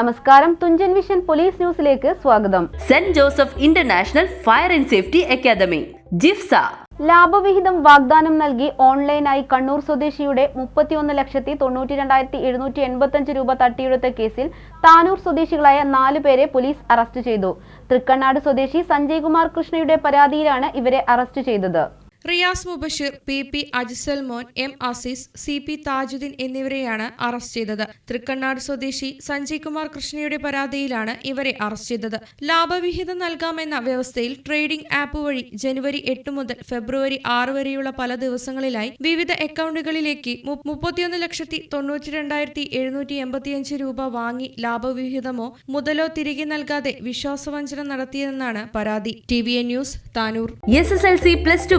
നമസ്കാരം. Thunchan vision police ന്യൂസിലേക്ക് സ്വാഗതം. Saint Joseph international fire and safety academy JIFSA. ലാഭവിഹിതം വാഗ്ദാനം നൽകി ഓൺലൈനായി കണ്ണൂർ സ്വദേശിയുടെ മുപ്പത്തിയൊന്ന് ലക്ഷത്തി തൊണ്ണൂറ്റി രണ്ടായിരത്തി എഴുന്നൂറ്റി എൺപത്തഞ്ച് രൂപ തട്ടിയെടുത്ത കേസിൽ താനൂർ സ്വദേശികളായ നാല് പേരെ പോലീസ് അറസ്റ്റ് ചെയ്തു. തൃക്കണ്ണാട് സ്വദേശി സഞ്ജയ് കുമാർ കൃഷ്ണയുടെ പരാതിയിലാണ് ഇവരെ അറസ്റ്റ് ചെയ്തത്. Riyas Mubashir P P Ajsal Mon M Azeez C P Thajudheen എന്നിവരെയാണ് അറസ്റ്റ് ചെയ്തത്. തൃക്കണ്ണാട് സ്വദേശി സഞ്ജയ് കുമാർ കൃഷ്ണയുടെ പരാതിയിലാണ് ഇവരെ അറസ്റ്റ് ചെയ്തത്. ലാഭവിഹിതം നൽകാമെന്ന വ്യവസ്ഥയിൽ ട്രേഡിംഗ് ആപ്പ് വഴി ജനുവരി എട്ട് മുതൽ ഫെബ്രുവരി ആറ് വരെയുള്ള പല ദിവസങ്ങളിലായി വിവിധ അക്കൗണ്ടുകളിലേക്ക് മുപ്പത്തിയൊന്ന് ലക്ഷത്തി തൊണ്ണൂറ്റി രണ്ടായിരത്തി എഴുന്നൂറ്റി എൺപത്തിയഞ്ച് രൂപ വാങ്ങി ലാഭവിഹിതമോ മുതലോ തിരികെ നൽകാതെ വിശ്വാസവഞ്ചന നടത്തിയെന്നാണ് പരാതി. T V A news Tanur. S S L C plus two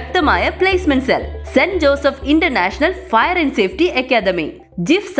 ശക്തമായ placement cell saint Joseph international fire and safety academy JIFSA